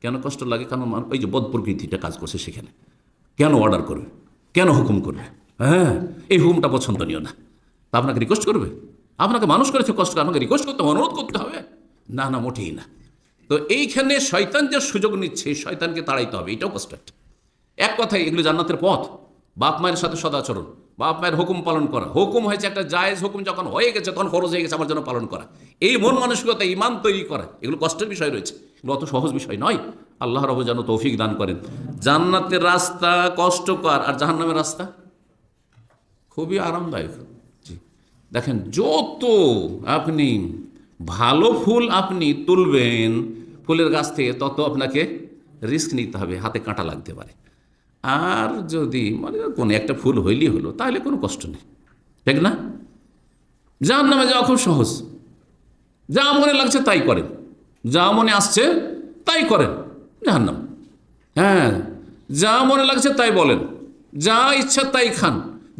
কেন কষ্ট লাগে? কারণ ওই যে বদ প্রকৃতিটা কাজ করছে সেখানে। কেন অর্ডার করবে? কেন হুকুম করবে? হ্যাঁ এই হুকুমটা পছন্দনীয় না। তা আপনাকে রিকোয়েস্ট করবে? আপনাকে মানুষ করেছে কষ্ট আপনাকে রিকোয়েস্ট করতে অনুরোধ করতে হবে? না না, মোটেই না। তো এইখানে শয়তান যে সুযোগ নিচ্ছে, শয়তানকে তাড়াইতে হবে, এটাও কষ্ট একটা এক কথায়, এগুলো জান্নাতের পথ। বাপ মায়ের সাথে সদাচরণ। বাপ মায়ের হুকুম পালন করা। হুকুম হয়েছে একটা জায়েজ হুকুম, যখন হয়ে গেছে, তখন খরচ হয়ে গেছে আমার জন্য পালন করা। এই মন মানসিকতা ইমান তৈরি করা, এগুলো কষ্টের বিষয় রয়েছে। অত সহজ বিষয় নয়। আল্লাহ রব যেন তৌফিক দান করেন। জান্নাতের রাস্তা কষ্টকর, আর জাহান্নামের রাস্তা খুবই আরামদায়ক। জি। দেখেন, যত আপনি ভালো ফুল আপনি তুলবেন, ফুলের গাছ থেকে তত আপনাকে রিস্ক নিতে হবে, হাতে কাঁটা লাগতে পারে। আর যদি মানে কোনো একটা ফুল হইলেই হলো, তাহলে কোনো কষ্ট নেই। ঠিক না? যার নামে যাওয়া খুব সহজ। যা মনে লাগছে তাই করেন। যা মনে আসছে তাই করেন, জাহান্নাম। হ্যাঁ যা মনে লাগছে তাই বলেন, যা ইচ্ছা তাই খান,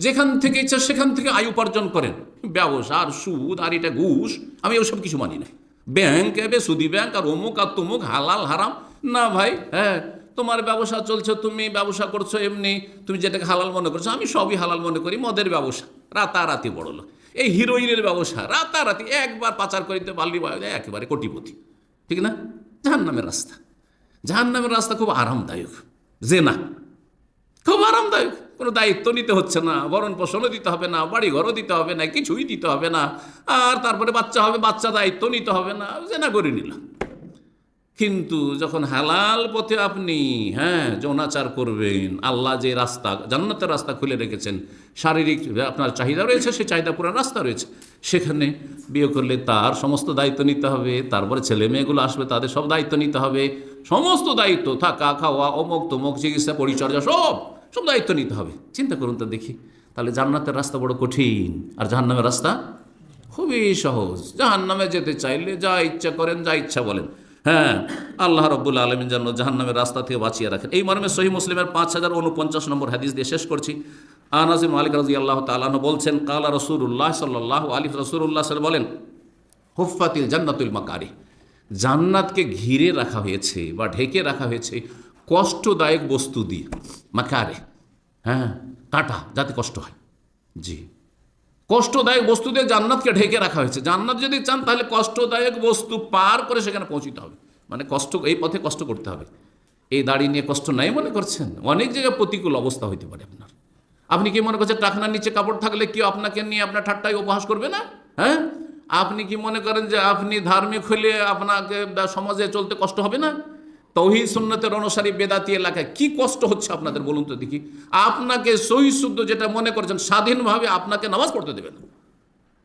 যেখান থেকে ইচ্ছা সেখান থেকে আয় উপার্জন করেন। ব্যবসা আর সুদ আর এটা ঘুষ, আমি ওসব কিছু মানি না। ব্যাংক এবে, সুদি ব্যাংক, আর অমুক আর তুমুক, হালাল, হারাম। না ভাই হ্যাঁ তোমার ব্যবসা চলছে, তুমি ব্যবসা করছ এমনি, তুমি যেটাকে হালাল মনে করছ, আমি সবই হালাল মনে করি, মদের ব্যবসা, রাতারাতি বড়লো এই হিরোইনের ব্যবসা, রাতারাতি, একবার পাচার করিতে পারলি একেবারে কোটিপতি। ঠিক না? জাহান্নামের রাস্তা। জাহান্নামের রাস্তা খুব আরামদায়ক। যে না খুব আরামদায়ক। কোনো দায়িত্ব নিতে হচ্ছে না। বরণ পোষণও দিতে হবে না বাড়ি ঘরও দিতে হবে না, কিছুই দিতে হবে না। আর তারপরে বাচ্চা হবে, বাচ্চা দায়িত্ব নিতে হবে না। যে না করে নিলাম। কিন্তু যখন হালাল পথে আপনি হ্যাঁ যৌনাচার করবেন, আল্লাহ যে রাস্তা, জান্নাতের রাস্তা খুলে রেখেছেন, শারীরিক আপনার চাহিদা রয়েছে সেই চাহিদা পুরো রাস্তা রয়েছে, সেখানে বিয়ে করলে তার সমস্ত দায়িত্ব নিতে হবে, তারপরে ছেলে মেয়েগুলো আসবে, তাদের সব দায়িত্ব নিতে হবে, সমস্ত দায়িত্ব, থাকা, খাওয়া, অমুক, তমুক, চিকিৎসা, পরিচর্যা, সব সব দায়িত্ব নিতে হবে। চিন্তা করুন তো দেখি, তাহলে জান্নাতের রাস্তা বড় কঠিন, আর জাহান্নামের রাস্তা খুবই সহজ। জাহান্নামে যেতে চাইলে যা ইচ্ছা করেন, যা ইচ্ছা বলেন। হ্যাঁ আল্লাহ রব্বুল আলমিন যেন জাহান্নামের রাস্তা থেকে বাঁচিয়ে রাখেন। এই মর্মে সহি মুসলিমের পাঁচ হাজার উনপঞ্চাশ নম্বর হাদিস দিয়ে শেষ করছি। আনাজিম মালিক রাজি আল্লাহ তালাহ বলছেন, কালা রসুল্লাহ সাল্লাহ আলী রসুল্লাহ সাল বলেন হুফাতিল জান্নাতুল মাকারি, জান্নাতকে ঘিরে রাখা হয়েছে বা ঢেকে রাখা হয়েছে কষ্টদায়ক বস্তু দিয়ে, মাকারে হ্যাঁ কাটা, যাতে কষ্ট হয়। জি। কষ্টদায়ক বস্তু দিয়ে জান্নাতকে ঢেকে রাখা হয়েছে। জান্নাত যদি চান, তাহলে কষ্টদায়ক বস্তু পার করে সেখানে পৌঁছিতে হবে। মানে কষ্ট, এই পথে কষ্ট করতে হবে। এই দাড়ি নিয়ে কষ্ট নাই মনে করছেন? অনেক জায়গায় প্রতিকূল অবস্থা হইতে পারে আপনার। আপনি কি মনে করছেন, টাকনার নিচে কাপড় থাকলে কেউ আপনাকে নিয়ে আপনার ঠাট্টায় উপহাস করবে না? হ্যাঁ? আপনি কি মনে করেন যে আপনি ধার্মিক হলে আপনাকে সমাজে চলতে কষ্ট হবে না? তৌহিদ সুন্নতের অনুসারী বেদাতি এলাকায় কি কষ্ট হচ্ছে আপনাদের বলুন তো দেখি। আপনাকে সহি শুদ্ধ যেটা মনে করছেন, স্বাধীনভাবে আপনাকে নামাজ পড়তে দেবে না।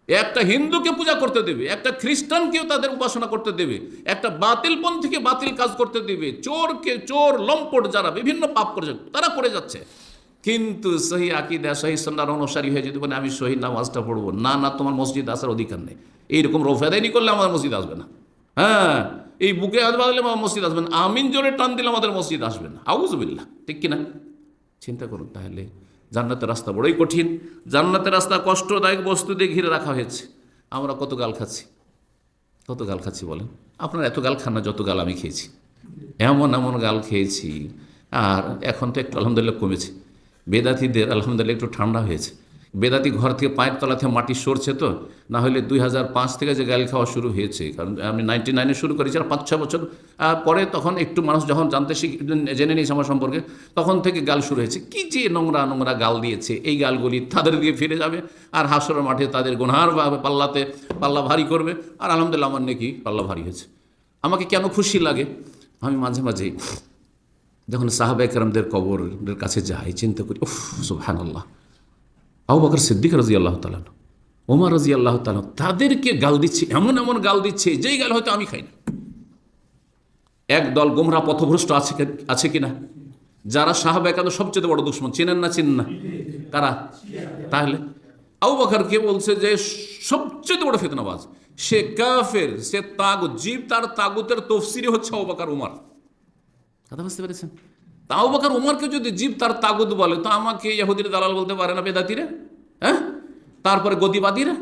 একটা হিন্দুকে পূজা করতে দেবে, একটা খ্রিস্টানকেও তাদের উপাসনা করতে দেবে, একটা বাতিল পন্থীকে বাতিল কাজ করতে দেবে, চোরকে চোর, লম্পট যারা বিভিন্ন পাপ করেছে, তারা করে যাচ্ছে। কিন্তু সহি আকিদা, সহি সন্ন্যার অনুসারী হয়ে যদি বলে, আমি সহি নামাজটা পড়ব। না না, তোমার মসজিদ আসার অধিকার নেই। এইরকম রোফেদাইনি করলে আমাদের মসজিদ আসবে না। হ্যাঁ এই বুকে হাত বাঁধলে মসজিদ আসবেন আমিন জোরে টান দিলে আমাদের মসজিদ আসবে না। আউজবিল্লা ঠিক কিনা? চিন্তা করুন তাহলে। জান্নাতের রাস্তা বড়ই কঠিন। জান্নাতের রাস্তা কষ্টদায়ক বস্তু দিয়ে ঘিরে রাখা হয়েছে। আমরা কত গাল খাচ্ছি? কত গাল খাচ্ছি বলেন? আপনার এত গাল খান না যত গাল আমি খেয়েছি। এমন এমন গাল খেয়েছি। আর এখন তো একটু আলহামদুলিল্লাহ কমেছে। বেদাতিদের আলহামদুলিল্লাহ একটু ঠান্ডা হয়েছে। বেদাতি ঘর থেকে পায়ের তলা থেকে মাটি সরছে তো, না হলে দুই হাজার পাঁচ থেকে যে গাল খাওয়া শুরু হয়েছে। কারণ আমি নাইনটি নাইনে শুরু করেছি, আর পাঁচ ছ বছর পরে তখন একটু মানুষ যখন জানতে শিখ, জেনে নিয়েছে আমার সম্পর্কে, তখন থেকে গাল শুরু হয়েছে, কি যে নোংরা নোংরা গাল দিয়েছে। এই গালগুলি তাদের দিয়ে ফিরে যাবে, আর হাসরের মাঠে তাদের গোনার পাল্লাতে, পাল্লা ভারী করবে, আর আলহামদুলিল্লাহ আমার নাকি পাল্লা ভারী হয়েছে। আমাকে কেন খুশি লাগে? আমি মাঝে মাঝে যখন সাহাবা একরামদের কবরের কাছে যাই, চিন্তা করি, উফ সুবহান আল্লাহ আবু বকর সিদ্দিক রাজি আল্লাহ তালান ওমর রাজি আল্লাহ তালান তাদেরকে গাল দিচ্ছে, এমন এমন গাল দিচ্ছে, যেই গাল হয়তো আমি খাই না। এক দল গোমরা পথভ্রষ্ট আছে আছে কিনা? যারা সাহাবা একান্ত সবচেয়ে বড় দুশ্মন, চেনেন না চেনেন না? কারা? তাহলে? আবু বকরকে বলছে যে, সবচেয়ে বড় ফেতনাবাজ, সে কাফের, সে তাগুত, জীব তার তাগুতের তফসিরি হচ্ছে আবু বকর, উমর। কথা বুঝতে পেরেছেন? তাও বাকার উমারকে যদি জীব তার তাগুদ বলে, তো আমাকে ইহুদির দালাল বলতে পারে না বেদাতিরা? হ্যাঁ? তারপরে গদিবাদীরা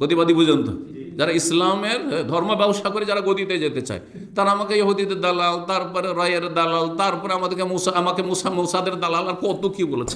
গদিবাদী বুঝুন তো। যারা ইসলামের ধর্ম ব্যবসা করে যারা গদিতে যেতে চায়, তারা আমাকে ইহুদিদের দালাল, তারপরে রায়ের দালাল, তারপরে আমাদেরকে মুসা, আমাকে মুসা, মুসাদের দালাল, আর কত কি বলেছে?